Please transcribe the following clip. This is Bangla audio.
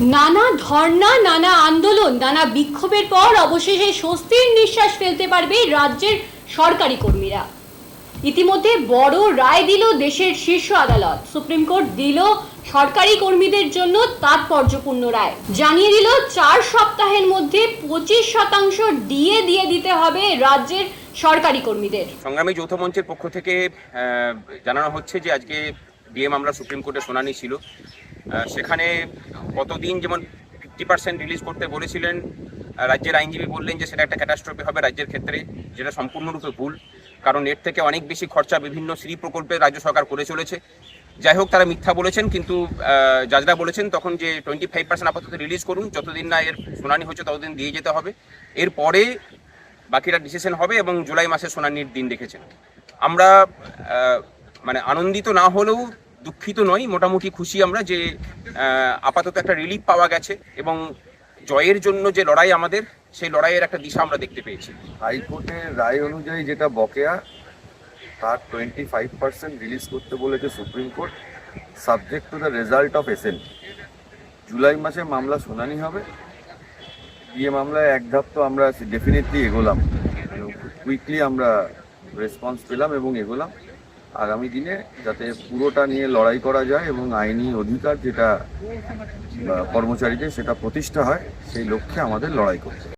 নানা ধর্ণা, নানা আন্দোলন, নানা বিক্ষোভের পর অবশেষে স্বস্তির নিঃশ্বাস ফেলতে পারবে রাজ্যের সরকারি কর্মীরা। ইতিমধ্যে বড় রায় দিল দেশের শীর্ষ আদালত। সুপ্রিম কোর্ট দিল সরকারি কর্মীদের জন্য তাৎপর্যপূর্ণ রায়। জানিয়ে দিল চার সপ্তাহের মধ্যে পঁচিশ শতাংশ ডিএ দিয়ে দিতে হবে রাজ্যের সরকারি কর্মীদের। সংগ্রামী যৌথ মঞ্চের পক্ষ থেকে জানানো হচ্ছে যে আজকে ডিএ মামলা সুপ্রিম কোর্টে শুনানি ছিল। সেখানে কতদিন যেমন ফিফটি পার্সেন্ট রিলিজ করতে বলেছিলেন রাজ্যের আইনজীবী বললেন যে সেটা একটা ক্যাটাস্ট্রফি হবে রাজ্যের ক্ষেত্রে, যেটা সম্পূর্ণরূপে ভুল। কারণ এর থেকে অনেক বেশি খরচা বিভিন্ন শ্রী প্রকল্পে রাজ্য সরকার করে চলেছে। যাই হোক, তারা মিথ্যা বলেছেন, কিন্তু জাজরা বলেছেন তখন যে টোয়েন্টি ফাইভ পার্সেন্ট আপাতত রিলিজ করুন, যতদিন না এর শুনানি হচ্ছে ততদিন দিয়ে যেতে হবে। এরপরে বাকিটা ডিসিশন হবে এবং জুলাই মাসে শুনানির দিন রেখেছেন আমরা মানে আনন্দিত না হলেও দুঃখিত নই, মোটামুটি খুশি আমরা যে আপাতত একটা রিলিফ পাওয়া গেছে এবং জয়ের জন্য যে লড়াই আমাদের, সেই লড়াইয়ের একটা দিশা আমরা দেখতে পেয়েছি। হাইকোর্টের রায় অনুযায়ী যেটা বকেয়া, তার টোয়েন্টি ফাইভ পার্সেন্ট রিলিজ করতে বলেছে Supreme Court subject to the result of SN July মাসে মামলা শুনানি হবে বিয়ে মামলায় এক ধাপ তো আমরা ডেফিনেটলি এগোলাম। কুইকলি আমরা রেসপন্স পেলাম এবং এগোলাম। আগামী দিনে যাতে পুরোটা নিয়ে লড়াই করা যায় এবং আইনি অধিকার যেটা কর্মচারীদের সেটা প্রতিষ্ঠা হয়, সেই লক্ষ্যে আমাদের লড়াই করতে।